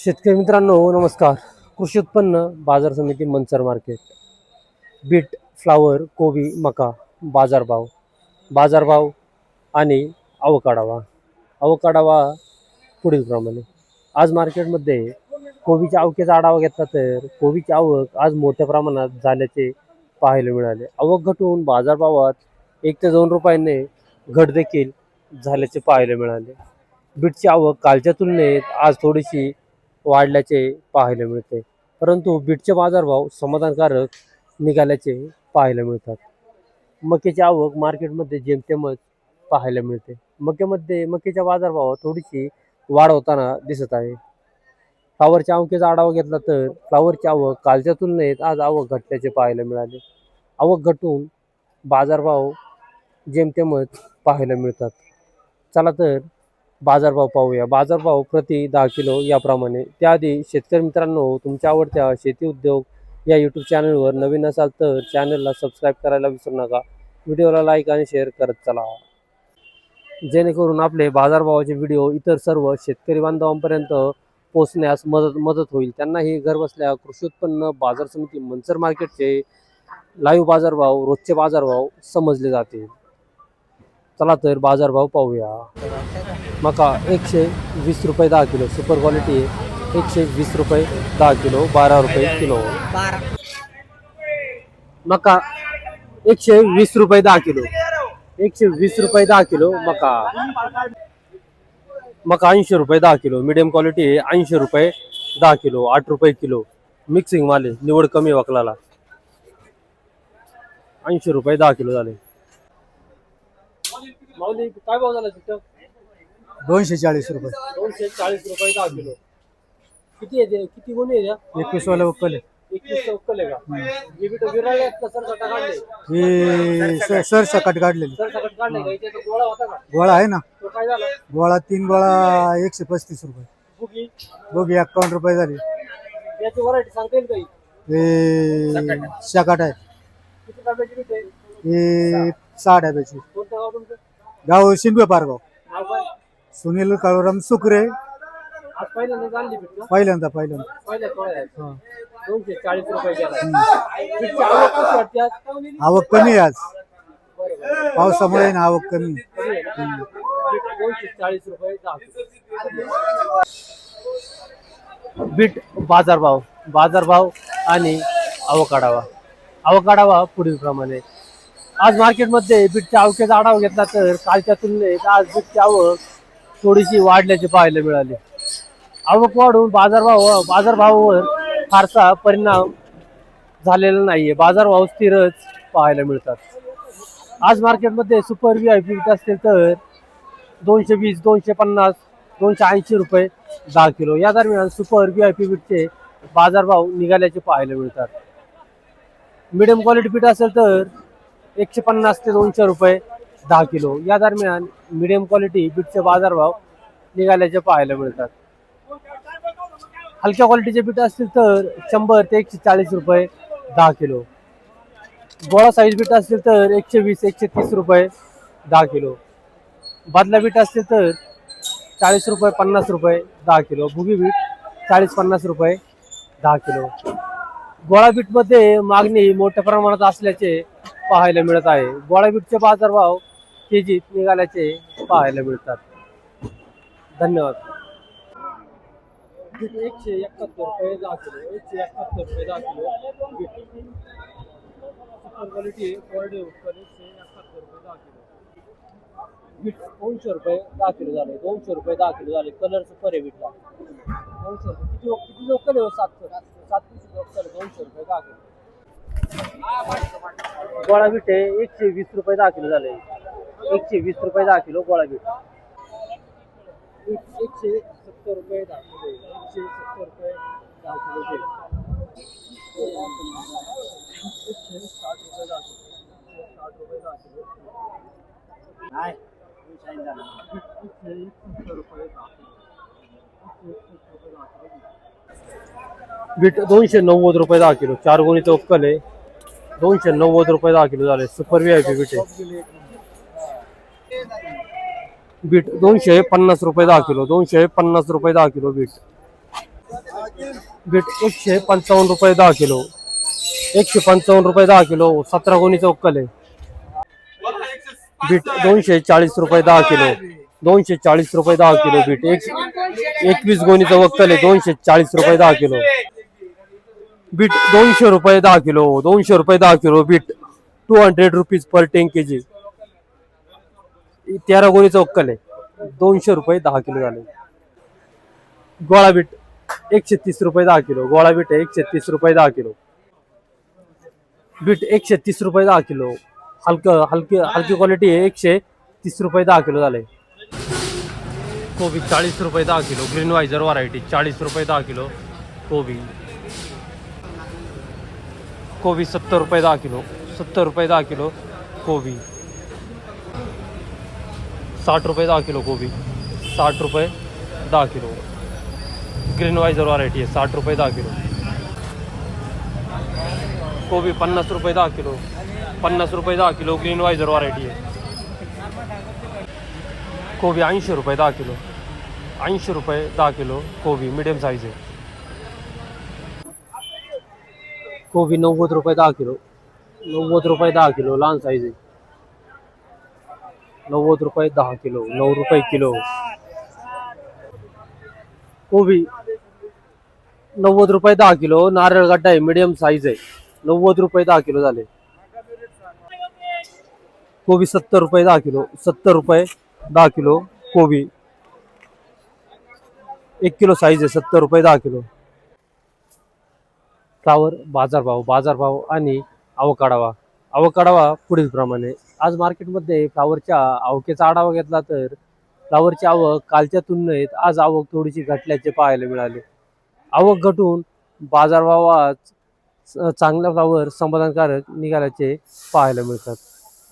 शेतकरी मित्रांनो नमस्कार. कृषी उत्पन्न बाजार समिती मंचर मार्केट. बीट फ्लावर कोबी मका बाजारभाव बाजारभाव आणि अवकाडावा अवकाढावा पुढीलप्रमाणे आज मार्केटमध्ये कोबीच्या आवकेचा आढावा घेतला तर कोबीची आवक आज मोठ्या प्रमाणात झाल्याचे पाहायला मिळाले. आवक घटून बाजारभावात एक ते दोन रुपयाने घट देखील झाल्याचे पाहायला मिळाले. बीटची आवक कालच्या तुलनेत आज थोडीशी वाढल्याचे पाहायला मिळते. परंतु बीटचे बाजारभाव समाधानकारक निघाल्याचे पाहायला मिळतात. मक्याची आवक मार्केटमध्ये जेमतेमच पाहायला मिळते. मक्यामध्ये मक्याच्या बाजारभावात थोडीशी वाढ होताना दिसत आहे. फ्लावरच्या आवकेचा आढावा घेतला तर फ्लावरची आवक कालच्या तुलनेत आज आवक घटल्याचे पाहायला मिळाले. आवक घटून बाजारभाव जेमतेमच पाहायला मिळतात. चला तर बाजारभाव पाहूया. बाजारभाव प्रति दहा किलो याप्रमाणे. त्याआधी शेतकरी मित्रांनो तुमच्या आवडत्या शेती उद्योग या यूट्यूब चॅनलवर नवीन असाल तर चॅनलला सबस्क्राईब करायला विसरू नका. व्हिडिओला लाईक आणि शेअर करत चला. जेणेकरून आपले बाजारभावाचे व्हिडिओ इतर सर्व शेतकरी बांधवांपर्यंत पोचण्यास मदत मदत होईल. त्यांनाही घरबसल्या कृषी उत्पन्न बाजार समिती मंचर मार्केटचे लाईव्ह बाजारभाव रोजचे बाजारभाव समजले जातील. चला तर बाजारभाव पाहूया. मका एकशे वीस रुपये दहा किलो सुपर क्वालिटी आहे. एकशे वीस रुपये दहा किलो बारा रुपये किलो. मका एकशे वीस रुपये दहा किलो. एकशे वीस रुपये दहा किलो मका. मका ऐंशी रुपये दहा किलो मिडियम क्वालिटी आहे. ऐंशी रुपये दहा किलो आठ रुपये किलो. मिक्सिंग माले निवड कमी वकलाला. ऐंशी रुपये दहा किलो झाले. माऊली काय भाव झाला तिथं? दोनशे चाळीस रुपये. दोनशे चाळीस रुपये दहा किलो. किती? किती गुन्हे आहे? एकवीस वाला उकल एकवीस चौकल आहे का? हे बिट विराळे आहेत का? सर सटा काढले? ही स- काढलेली. सर सकट काढले का? याच्यात गोळा होता का? गोळा आहे ना. तो काय झाला? गोळा तीन गोळा एकशे पस्तीस रुपये. बुगी दोघी एक्कावन्न रुपये झाली. याची व्हरायटी सांगता येईल काही हे? शाकाट आहे किती डब्याची बीट आहे? हे डब्याची. कोणतं गाव तुमचं? गाव शिंदवे पारगाव. सुनील काळूराम सुकरे. आज पहिल्यांदा का पहिल्यांदा पहिल्यांदा. पहिल्या सोळा आहे हा. दोनशे चाळीस रुपये गेला. बीटची आवक कशी वाटते आज? आवक कमी आहे आज. पावसामुळे ना आवक कमी. कमी आहे ना? बीट दोनशे चाळीस रुपये दहा किलो. बीट बाजारभाव बाजारभाव आणि अवकाढावा अवकाढावा पुढील प्रमाणे आज मार्केटमध्ये बीटच्या आवकेचा आढावा घेतला तर कालच्या तुलनेत आज बीटची आवक थोडीशी वाढल्याचे पाहायला मिळाले. आवक वाढून बाजारभाव बाजारभावावर फारसा परिणाम झालेला नाहीये. बाजारभाव स्थिरच पाहायला मिळतात. आज मार्केटमध्ये सुपर व्ही आय पी असतील तर दोनशे वीस दोनशे पन्नास दोनशे ऐंशी रुपये दहा किलो. या दरम्यान सुपर व्ही आय पी बीटचे बाजारभाव निघाल्याचे पाहायला मिळतात. मिडियम क्वालिटी पीठ असेल तर एकशे पन्नास ते दोनशे रुपये दहा किलो. या दरम्यान मिडियम क्वालिटी बीटचे बाजारभाव निघाल्याचे पाहायला मिळतात. हलक्या क्वालिटीचे बीट असतील तर शंभर ते एकशे चाळीस रुपये दहा किलो. गोळा साईज बीट असतील तर एकशे वीस एकशे तीस रुपये दहा किलो. बादला बीट असतील तर चाळीस रुपये पन्नास रुपये दहा किलो. भुगी बीट चाळीस पन्नास रुपये दहा किलो. गोळा बीटमध्ये मागणी मोठ्या प्रमाणात असल्याचे पाहायला मिळत आहे. गोळा बीटचे बाजारभाव केजीत निघाल्याचे पाहायला धन्यवाद. एकशे रुपये एकशे रुपये क्वालिटी रुपये रुपये किलो दोनशे रुपये लोकल आहे रुपये. किलो. गोळा बीट आहे. एकशे वीस रुपये दहा किलो झाले. एकशे वीस रुपये दहा किलो गोळा बीट. एकशे सत्तर रुपये दहा किलो एकशे सत्तर रुपये दहा किलो बीट एकशे साठ रुपये दहा किलो एकशे साठ रुपये दहा किलो एकशे एकसष्ट रुपये दहा किलो एकशे एकसष्ट रुपये दहा किलो बीट दोनशे नव्वद रुपये दहा किलो. चार गुणीचं उक्कल आहे. दोनशे नव्वद रुपये दहा किलो झाले. Super V I P beet आहे. बीट दोनशे पन्नास रुपये दहा किलो दोनशे पन्नास रुपये दहा किलो बीट. बीट एकशे पंचावन्न रुपये दहा किलो. एकशे पंचावन्न रुपये दहा किलो सतरा गोणीचं उक्कल आहे. बीट दोनशे चाळीस रुपये दहा किलो दोनशे चाळीस रुपये दहा किलो बीट. एक एकवीस गोणीचं वक्कल आहे दोनशे चाळीस रुपये दहा किलो. बीट दोनशे रुपये दहा किलो दोनशे रुपये दहा kilo beet. Two hundred rupees per ten K G तेरा गोणीचं वक्कल आहे. दोनशे रुपये दहा किलो झाले. गोळा बीट एकशे तीस रुपये दहा किलो. गोळा बीट आहे एकशे तीस रुपये दहा किलो. बीट एकशे तीस रुपये दहा किलो. हलकं हलकी हलकी क्वालिटी आहे. एकशे तीस रुपये दहा किलो झाले. कोबी चाळीस रुपये दहा किलो. ग्रीन वायझर व्हरायटी चाळीस रुपये दहा किलो. कोबी कोबी सत्तर रुपये दहा किलो सत्तर रुपये दहा किलो कोबी. साठ रुपये दहा किलो कोबी साठ रुपये दहा किलो. ग्रीन वायझर व्हरायटी आहे साठ रुपये दहा किलो. कोबी पन्नास रुपये दहा किलो पन्नास रुपये दहा किलो ग्रीन वायझर व्हरायटी आहे. कोबी ऐंशी रुपये दहा किलो ऐंशी रुपये दहा किलो कोबी मिडियम साईज आहे. कोबी नव्वद रुपये दहा किलो नव्वद रुपये दहा किलो लहान साईज आहे नव्वद रुपये दहा किलो नऊ रुपये किलो। कोबी नव्वद रुपये दहा किलो नारळ गड्डा आहे मिडियम साईज आहे नव्वद रुपये दहा किलो झाले कोबी सत्तर रुपये दहा किलो, सत्तर रुपये दहा किलो कोबी एक किलो साईज आहे सत्तर रुपये दहा किलो। फ्लावर बाजारभाव बाजारभाव आणि आवकाढावा आवकाढावा पुढील प्रमाणे. आज मार्केटमध्ये फ्लावरच्या आवकेचा आढावा घेतला तर फ्लावरची आवक कालच्या तुलनेत आज आवक थोडीशी घटल्याचे पाहायला मिळाले. आवक घटून बाजारभावात च- चांगला फ्लावर समाधानकारक निघाल्याचे पाहायला मिळतात.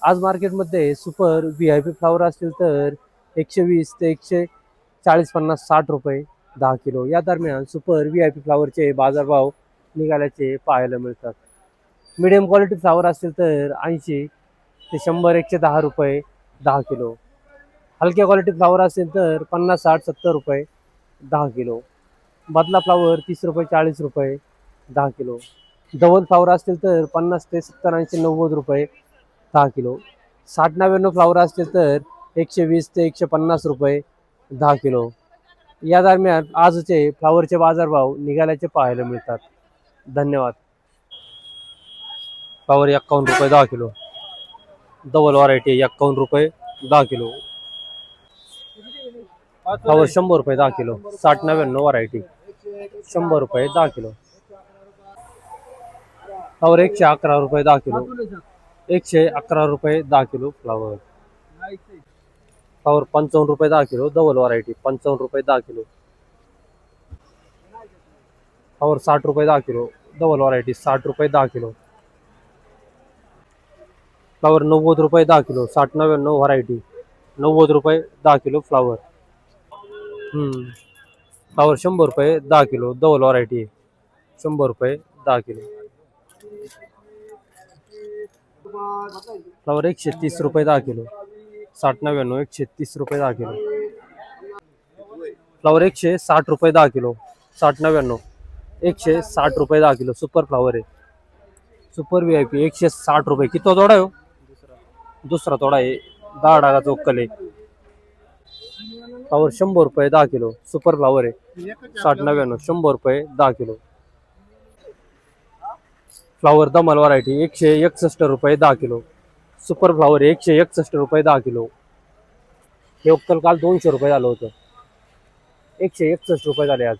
आज मार्केटमध्ये super V I P flower असतील तर एकशे वीस ते एकशे चाळीस पन्नास साठ रुपये दहा किलो. या दरम्यान सुपर व्ही आय पी फ्लावरचे बाजारभाव निघाल्याचे पाहायला मिळतात. मिडियम क्वालिटी फ्लावर असतील तर ऐंशी ते शंभर एकशे दहा रुपये दहा किलो. हलक्या क्वालिटी फ्लावर असेल तर पन्नास साठ सत्तर रुपये दहा किलो. बदला फ्लावर तीस रुपये चाळीस रुपये दहा किलो. डबल फ्लावर असतील तर पन्नास ते सत्तर ऐंशी नव्वद रुपये दहा किलो. साठ नव्याण्णव फ्लावर असतील तर एकशे वीस ते एकशे पन्नास रुपये दहा किलो. या दरम्यान आजचे फ्लावरचे बाजारभाव निघाल्याचे पाहायला मिळतात. धन्यवाद. पावर एक्कावन्न रुपये दहा किलो. डबल व्हरायटी एक्कावन्न रुपये दहा किलो. पावर शंभर रुपये दहा किलो. साठ नव्याण्णव व्हरायटी शंभर रुपये दहा किलो. फ्लावर एकशे अकरा रुपये दहा किलो. एकशे अकरा रुपये दहा किलो फ्लावर फ्लावर पंचावन्न रुपये दहा किलो डबल व्हरायटी पंचावन्न रुपये दहा किलो. फ्लावर साठ रुपये दहा किलो. डबल व्हरायटी साठ रुपये दहा किलो. फ्लावर नव्वद रुपये दहा किलो साठ नव्याण्णव व्हरायटी नव्वद रुपये दहा किलो फ्लावर हम्म. फ्लावर शंभर रुपये दहा किलो डबल व्हरायटी शंभर रुपये दहा किलो. फ्लावर एकशे तीस रुपये दहा किलो साठ नव्याण्णव एकशे तीस रुपये दहा किलो. फ्लावर एकशे साठ रुपये दहा किलो साठ नव्याण्णव. एकशे साठ रुपये दहा किलो. सुपर फ्लावर आहे. सुपर व्ही आय पी एकशे साठ रुपये. किती तोडा आहे हो? दुसरा तोडा आहे. दहा डागा चोक्कल आहे. फ्लावर शंभर रुपये दहा किलो. सुपर फ्लावर आहे. साठ नव्याण्णव शंभर रुपये दहा किलो. फ्लावर दमल व्हरायटी एकशे एकसष्ट रुपये दहा किलो. सुपर फ्लावर एकशे एकसष्ट रुपये दहा किलो. हे उत्तर काल दोनशे रुपये झालं होतं. एकशे एकसष्ट रुपये झाले आज.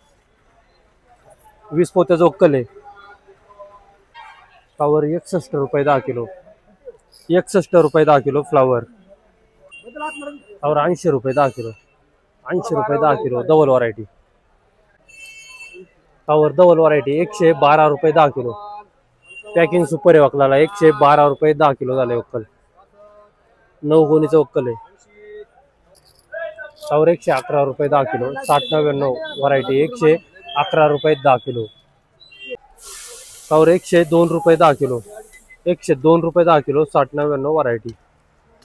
वीस पोत्याचं उक्कल आहे. फ्लावर एकसष्ट रुपये दहा किलो. एकसष्ट रुपये दहा किलो फ्लावर फ्लावर ऐंशी रुपये दहा किलो. ऐंशी रुपये दहा kilo double variety flower double variety एकशे बारा रुपये दहा किलो. पॅकिंग सुपर आहे वकलाला. एकशे बारा रुपये दहा किलो झाले वक्कल नऊ गोणीचं वक्कल आहे. फ्लावर एकशे अकरा रुपये दहा किलो. साठ नव्याण्णव व्हरायटी एकशे अकरा रुपये दहा किलो. फ्लावर एकशे दोन रुपये दहा किलो. एकशे दोन रुपये दहा किलो साठ नव्याण्णव व्हरायटी